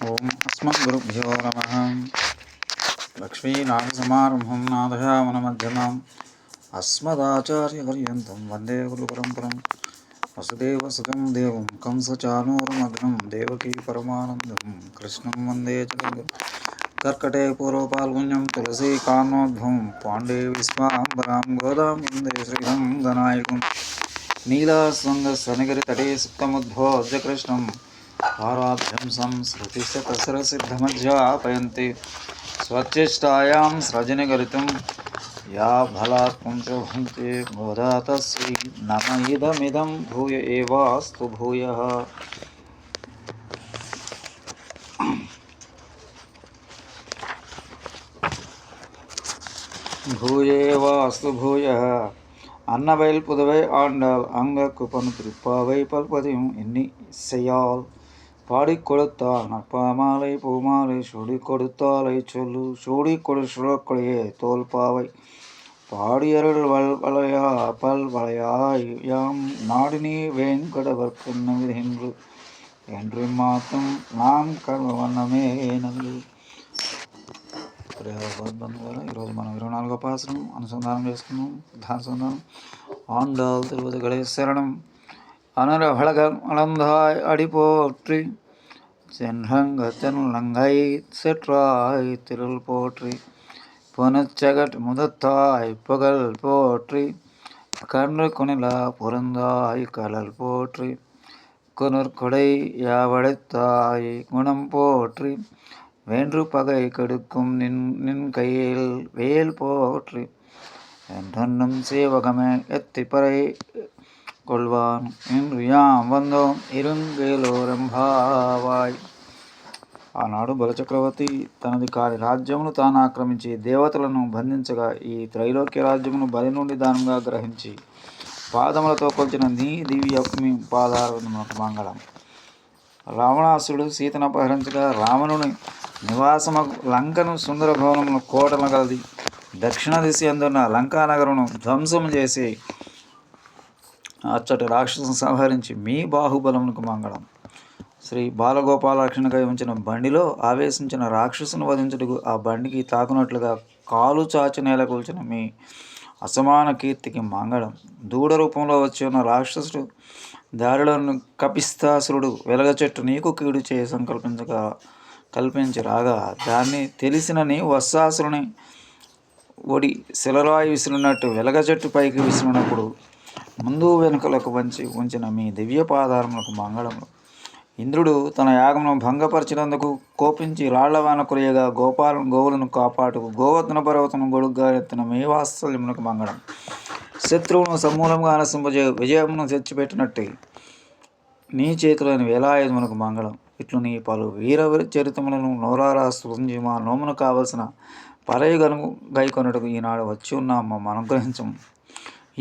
ఓం అస్మద్గురుభ్యో నమ లక్ష్మీనాథసమారంభం నాథయామనమధ్యమాం అస్మదాచార్యపర్యంతం వందే గురుపరంపరం వసుదేవసుతం దేవం కంసచానూరమగ్నం దేవకీ పరమానందం కృష్ణం వందే జగద్గురు కర్కటే పూర్వపాల్గుణ్యం తులసీ కాన్నోద్భవం పాండే విశ్వాంబరాం గోదాం వందే శ్రీరంగనాయకం నీలాసంగసనగిరితటే आराध्यं तस्र सिद्धमज्जापयन्ति स्वचेष्टायां सृजनिगलितं या फलात्मं च भुङ्क्ते बोधा तस्यै नम इदमिदं भूय एवास्तु भूयः। भूयेवास्तु भूयः அன்னவயல் புதவை ஆண்டாள் அங்க குப்பன் திருப்பாவை பல்பதியும் இன்னி செய்யாள் பாடி கொடுத்தாள் நற்பாமாலை பூமாலை சுடி கொடுத்தாலை சொல்லு சூடி கொடு சுழக்கொலையே தோல் பாவை பாடியருள் வல் வளையா பல் வளையாய் யாம் நாடினி வேங்கடவர் என்று என்று మాత్రం நாம் కర్మవన్నమే నల్లు బంధువులు ఈరోజు మనం ఇరవై నాలుగో పాసరం అనుసంధానం చేసుకున్నాం ధానుసంధానం ஆண்டாள் திருவதுகளை சரணம் அனரவழகம் அளந்தாய் அடிபோற்றி சென்றங்கத்தன் லங்கை செற்றாய் திருள் போற்றி. புனச்சகட் முதத்தாய் புகழ் போற்றி. கன்று குணிலா பொருந்தாய் கலல் போற்றி. குனற்கொடை யாவடைத்தாய் குணம் போற்றி. வேன்று பகை கெடுக்கும் நின் நின் கையில் வேல் போற்றி. என்றும் சேவகமே எத்திப்பறை கொள்வான் என்று யாம் వందోం ఇరుంగేలోరంభావాయ్ ఆనాడు బలచక్రవర్తి తనది కాని రాజ్యమును తాను ఆక్రమించి దేవతలను బంధించగా ఈ త్రైలోక్య రాజ్యమును బలి నుండి దానంగా గ్రహించి పాదములతో కొలిచిన నీ దివ్య పాదాలకు మంగళం రావణాసుడు సీతను అపహరించగా రావణుని నివాసము లంకను సుందర భవనమును కోటల గలది దక్షిణ దిశ అందున్న లంకా నగరమును ధ్వంసం చేసి అచ్చటి రాక్షసును సంహరించి మీ బాహుబలమునకు మంగళం. శ్రీ బాలగోపాల ఉంచిన బండిలో ఆవేశించిన రాక్షసును వధించుటకు ఆ బండికి తాకునట్లుగా కాలు చాచి నేల కూల్చిన మీ అసమాన కీర్తికి మంగళం. దూడ రూపంలో వచ్చి ఉన్న రాక్షసుడు దారిలోని కపిస్తాసురుడు వెలగ చెట్టు నీకు కీడు చేయ సంకల్పించగా కల్పించి రాగా దాన్ని తెలిసిన నీ వస్సాసురుని ఒడి శిలరాయి విసిరినట్టు వెలగ చెట్టు పైకి విసిరినప్పుడు ముందు వెనుకలకు వంచి ఉంచిన మీ దివ్య పాదారములకు మంగళములు. ఇంద్రుడు తన యాగమును భంగపరిచినందుకు కోపించి రాళ్ళవాన కురియగా గోపాలను గోవులను కాపాటుకు గోవర్ధన పర్వతను గొడుగ్గా ఎత్తిన మీ వాత్సల్యమునకు మంగళం. శత్రువును సమూలంగా అనసింపజే విజయమును తెచ్చిపెట్టినట్టే నీ చేతిలోని వేలాయుధమునకు మంగళం. ఇట్లు నీ పలు వీర చరితములను నోరారా సృంజి మా నోమును కావలసిన పరయుగను గైకొనటకు ఈనాడు వచ్చి ఉన్నాం అనుగ్రహించము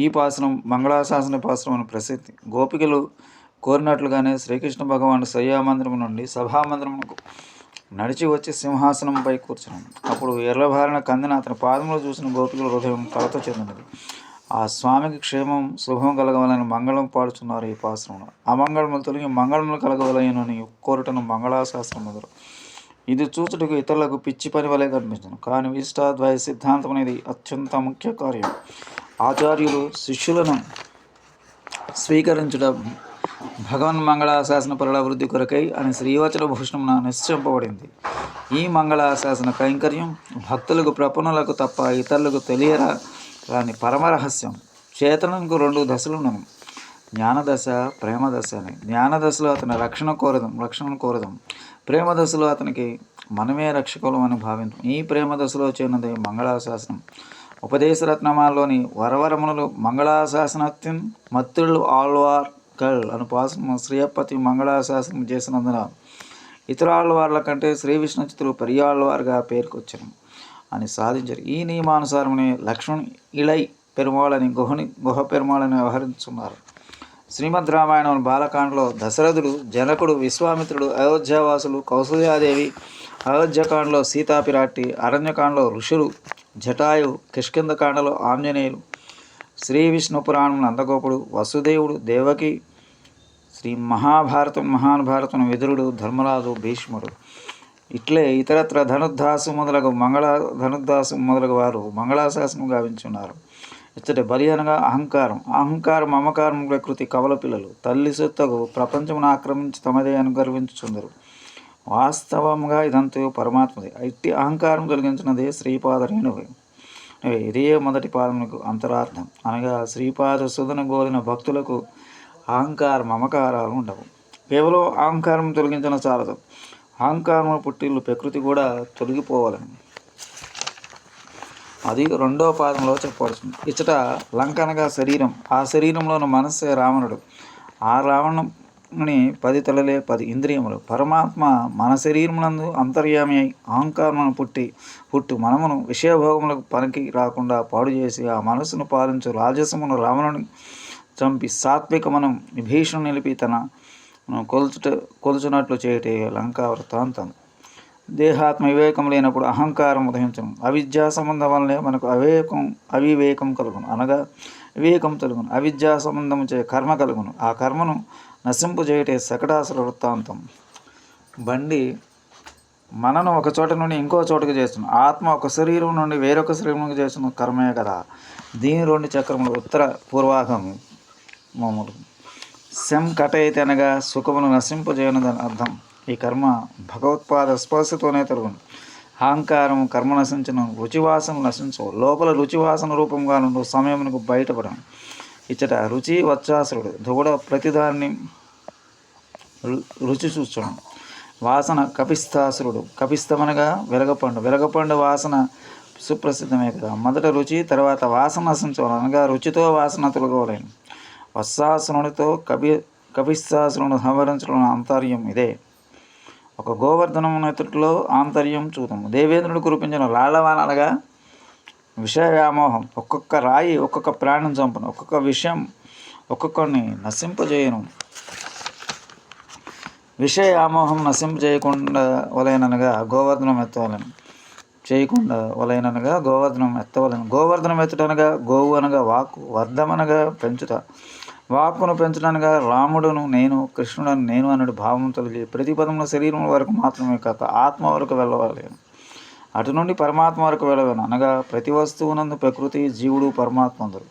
ఈ పాసనం మంగళాశాసన పాసనం అని ప్రసిద్ధి. గోపికలు కోరినట్లుగానే శ్రీకృష్ణ భగవాను శయ్యామందిరం నుండి సభామందిరమునకు నడిచి వచ్చి సింహాసనంపై కూర్చున్నాను అప్పుడు ఎర్రభారణ కందిన అతని పాదములు చూసిన గోపికల హృదయం కలత చెందినది ఆ స్వామికి క్షేమం శుభం కలగవాలని మంగళం పాడుచున్నారు ఈ పాశ్రమంలో అమంగళములు తొలగి మంగళములు కలగవలయనని కోరటను మంగళాశాస్త్రం మొదలు. ఇది చూచుటకు ఇతరులకు పిచ్చి పని వలె కనిపించను. కానీ విశిష్టాద్వయ సిద్ధాంతం అనేది అత్యంత ముఖ్య కార్యం. ఆచార్యులు శిష్యులను స్వీకరించడం భగవన్ మంగళాశాసన శాసన వృద్ధి కొరకై అని శ్రీవచన భూషణమున నిశ్చయింపబడింది. ఈ మంగళాశాసన కైంకర్యం భక్తులకు ప్రపణలకు తప్ప ఇతరులకు తెలియరా రాని పరమరహస్యం చేతనకు రెండు దశలున్నను జ్ఞానదశ ప్రేమదశ అని. జ్ఞానదశలో అతని రక్షణ కోరదాం రక్షణను కోరదాం. ప్రేమదశలో అతనికి మనమే రక్షకులం అని భావించం. ఈ ప్రేమ దశలో చేరినది మంగళాశాసనం ఉపదేశరత్నమాల్లోని వరవరములు మంగళాశాసనత్యం మత్తుళ్ళు ఆళ్వార్ కల్ అను పాసము శ్రీయప్పతి మంగళాశాసనం చేసినందున ఇతర ఆళ్వార్ల కంటే శ్రీ విష్ణుచితులు పెరియాళ్వార్గా పేరుకొచ్చాను అని సాధించారు. ఈ నియమానుసారమని లక్ష్మణ్ ఇళై పెరుమాళని గుహని గుహ పెరుమాళని వ్యవహరించున్నారు. శ్రీమద్ రామాయణం బాలకాండలో దశరథుడు జనకుడు విశ్వామిత్రుడు అయోధ్యావాసులు కౌసల్యాదేవి అయోధ్యకాండలో సీతాపిరాట్టి అరణ్యకాండలో ఋషులు జటాయు కిష్కిందకాండలో ఆంజనేయులు శ్రీ విష్ణు పురాణం నందగోపుడు వసుదేవుడు దేవకి శ్రీ మహాభారతం మహానుభారతం విదురుడు ధర్మరాజు భీష్ముడు. ఇట్లే ఇతరత్ర ధనుర్దాసు మొదలగు మంగళ ధనుర్దాసు మొదలగు వారు మంగళాశాసనం గావించున్నారు. ఇచ్చటి బలి అనగా అహంకారం. అహంకారం మమకారం ప్రకృతి కవల పిల్లలు. తల్లి సొత్తకు ప్రపంచమును ఆక్రమించి తమదే అనుగర్వించుచుందరు వాస్తవంగా ఇదంతయు పరమాత్మది. ఇట్టి అహంకారం తొలగించినదే శ్రీపాద రేణువే. ఇదే మొదటి పాదములకు అంతరార్థం. అనగా శ్రీపాద సుధన గోలిన భక్తులకు అహంకార మమకారాలు ఉండవు. కేవలం అహంకారం తొలగించిన చాలదు. అహంకారం పుట్టిల్లు ప్రకృతి కూడా తొలగిపోవాలని. అది రెండో పాదంలో చెప్పవలసింది. ఇచ్చట లంకనగా శరీరం. ఆ శరీరంలోని మనస్సే రావణుడు. ఆ రావణం అని పది తలలే పది ఇంద్రియములు. పరమాత్మ మన శరీరమునందు అంతర్యామి అయి అహంకారమును పుట్టి పుట్టు మనమును విషయభోగములకు పనికి రాకుండా పాడు చేసి ఆ మనసును పాలించు రాజసమును రావణుని చంపి సాత్విక మనం విభీషణ నిలిపి తన కొలుచుట కొలుచునట్లు చేయటే లంకా వృత్తాంతం దేహాత్మ వివేకం లేనప్పుడు అహంకారం ఉదయించడం అవిద్యా సంబంధం వల్లనే మనకు అవివేకం అవివేకం కలుగును. అనగా వివేకం కలుగును అవిద్యా సంబంధం చే కర్మ కలుగును. ఆ కర్మను నశింపు చేయటే శకటాసుర వృత్తాంతం. బండి మనను ఒక చోట నుండి ఇంకో చోటుకు చేస్తుంది ఆత్మ ఒక శరీరం నుండి వేరొక శరీరంకి చేస్తున్న కర్మే కదా. దీని రెండు చక్రములు ఉత్తర పూర్వాహం మామూలు. శం కటైతే అనగా సుఖమును నశింపజేయనదని అర్థం. ఈ కర్మ భగవత్పాద స్పర్శతోనే తొలగును. అహంకారం కర్మ నశించను రుచివాసన నశించవు లోపల రుచివాసన రూపంగా నుండి సమయమునకు బయటపడం ఇచ్చట రుచి వచ్చాసురుడు దూడ ప్రతిదాన్ని రు- రుచి చూచడం వాసన కపిస్తాసురుడు. కపిస్తమనగా వెలగపండు వెలగపండు వాసన సుప్రసిద్ధమే కదా. మొదట రుచి తర్వాత వాసన నశించవాలి అనగా రుచితో వాసన తొలగవలేను. వత్సాసునుడితో కపి కపిస్తాసురుడు సంవరించడం అంతర్యం ఇదే. ఒక గోవర్ధనం నెత్తుట్లో ఆంతర్యం చూద్దాము దేవేంద్రుడు కురిపించిన లాళవాన అనగా విషయ వ్యామోహం ఒక్కొక్క రాయి ఒక్కొక్క ప్రాణం చంపను. ఒక్కొక్క విషయం ఒక్కొక్కరిని నశింపజేయను. విషయ వ్యామోహం నశింపజేయకుండా వలైననగా గోవర్ధనం ఎత్తవలను. చేయకుండా వలైననగా గోవర్ధనం ఎత్తవలను. గోవర్ధనం ఎత్తుటనగా గోవు అనగా వాకు వర్ధమనగా పెంచుట. వాక్కును పెంచడానికి రాముడును నేను కృష్ణుడను నేను అన్నడు భావం తొలగి ప్రతి పదముల శరీరం వరకు మాత్రమే కాక ఆత్మ వరకు వెళ్ళవాలి. అటు నుండి పరమాత్మ వరకు వెళ్ళవేను. అనగా ప్రతి వస్తువునందు ప్రకృతి జీవుడు పరమాత్మ అందరు.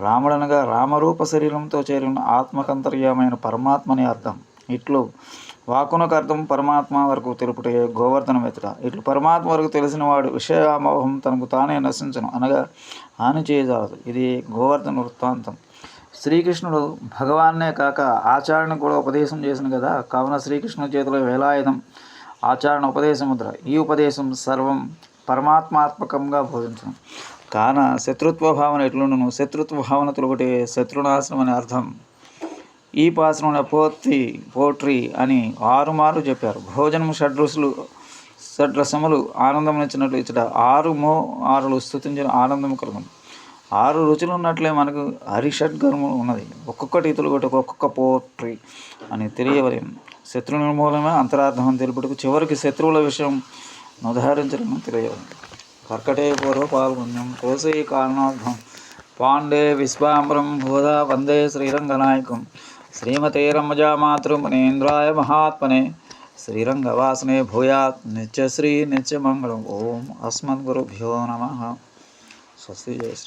రాముడు అనగా రామరూప శరీరంతో చేరిన ఆత్మకంతర్యమైన పరమాత్మని అర్థం. ఇట్లు వాకునకు అర్థం పరమాత్మ వరకు తెలుపుటే గోవర్ధన ఎత్తుట ఇట్లు పరమాత్మ వరకు తెలిసిన వాడు విషయామోహం తనకు తానే నశించను. అనగా హాని చేయజాలదు. ఇది గోవర్ధన వృత్తాంతం. శ్రీకృష్ణుడు భగవాన్నే కాక ఆచారణ కూడా ఉపదేశం చేసిన కదా. కావున శ్రీకృష్ణుడి చేతిలో వేలాయుధం ఆచారణ ఉపదేశ ముద్ర ఈ ఉపదేశం సర్వం పరమాత్మాత్మకంగా బోధించడం. కాన శత్రుత్వ భావన ఎట్లుండును? శత్రుత్వ భావన తొలగటే శత్రునాశనం అనే అర్థం. ఈ పాసనంలో పోత్రి పోట్రి అని ఆరుమారు చెప్పారు. భోజనం షడ్రుసులు షడ్రసములు ఆనందం ఇచ్చినట్లు ఇచ్చట ఆరు మో ఆరులు స్థుతించిన ఆనందం కలుగును. ఆరు రుచులు ఉన్నట్లే మనకు హరిషడ్గర్మం ఉన్నది. ఒక్కొక్కటి ఇతరులు ఒక్కొక్క పోట్రి అని తెలియవలేం. శత్రు నిర్మూలమే అంతరార్థం అని తెలుపుటకు చివరికి శత్రువుల విషయం నుదహరించడం తెలియదు. కర్కటే పూర్వ పాల్గొన్యం కోసే కారణార్థం. పాండే విశ్వాంబరం భూదా వందే శ్రీరంగనాయకం. శ్రీమతే రమజామాతృమనేంద్రాయ మహాత్మనే. శ్రీరంగవాసనే భూయాత్ నిత్యశ్రీ నిత్యమంగళం ఓం అస్మద్గురుభ్యో నమ. స్వస్తి జయ శ్రీ